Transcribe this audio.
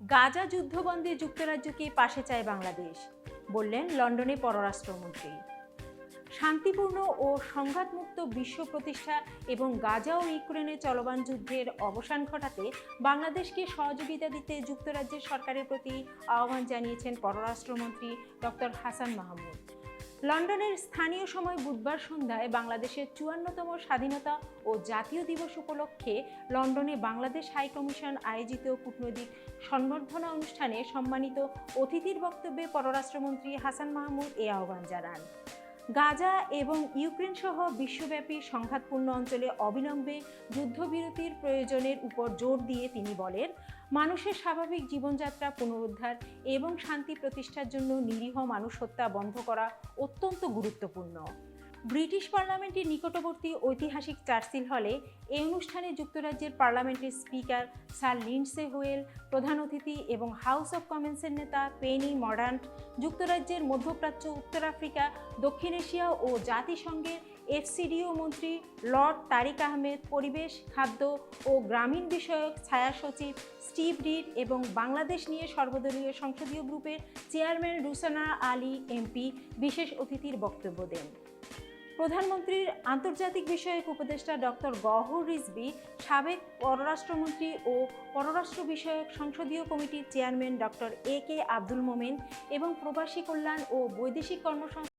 গাজা যুদ্ধবন্দে যুক্তরাজ্যকে পাশে চায় বাংলাদেশ, বললেন লন্ডনে পররাষ্ট্রমন্ত্রী। শান্তিপূর্ণ ও সংঘাতমুক্ত বিশ্ব প্রতিষ্ঠা এবং গাজা ও ইউক্রেনে চলমান যুদ্ধের অবসান ঘটাতে বাংলাদেশকে সহযোগিতা দিতে যুক্তরাজ্যের সরকারের প্রতি আহ্বান জানিয়েছেন পররাষ্ট্রমন্ত্রী ডক্টর হাসান মাহমুদ। লন্ডনের স্থানীয় সময় বুধবার সন্ধ্যায় বাংলাদেশের চুয়ান্নতম স্বাধীনতা ও জাতীয় দিবস উপলক্ষে লন্ডনে বাংলাদেশ হাই কমিশন আয়োজিত কূটনৈতিক সংবর্ধনা অনুষ্ঠানে সম্মানিত অতিথির বক্তব্যে পররাষ্ট্রমন্ত্রী হাসান মাহমুদ এ আহ্বান জানান। গাজা এবং ইউক্রেন সহ বিশ্বব্যাপী সংঘাতপূর্ণ অঞ্চলে অবিলম্বে যুদ্ধবিরতির প্রয়োজনের উপর জোর দিয়ে তিনি বলেন, মানুষের স্বাভাবিক জীবনযাত্রা পুনরুদ্ধার এবং শান্তি প্রতিষ্ঠার জন্য নিরীহ মানুষ হত্যা বন্ধ করা অত্যন্ত গুরুত্বপূর্ণ। ব্রিটিশ পার্লামেন্টের নিকটবর্তী ঐতিহাসিক চার্চিল হলে এই অনুষ্ঠানে যুক্তরাজ্যের পার্লামেন্টের স্পিকার স্যার লিন্ডসে হোয়েল, প্রধান অতিথি এবং হাউস অব কমন্সের নেতা পেনি মডার্ন্ট যুক্তরাজ্যের মধ্যপ্রাচ্য, উত্তর আফ্রিকা, দক্ষিণ এশিয়া ও জাতিসংঘের এফসিডিও মন্ত্রী লর্ড তারিক আহমেদ, পরিবেশ, খাদ্য ও গ্রামীণ বিষয়ক ছায়া সচিব স্টিভ রিড এবং বাংলাদেশ নিয়ে সর্বদলীয় সংসদীয় গ্রুপের চেয়ারম্যান রুসানা আলী, এমপি, বিশেষ অতিথির বক্তব্য দেন। প্রধানমন্ত্রীর আন্তর্জাতিক বিষয়ক উপদেষ্টা ডক্টর গহর রিজবি সাবেক পররাষ্ট্রমন্ত্রী ও পররাষ্ট্র বিষয়ক সংসদীয় কমিটির chairman doctor A K Abdul Momen এবং প্রবাসী কল্যাণ ও বৈদেশিক কর্মসংস্থান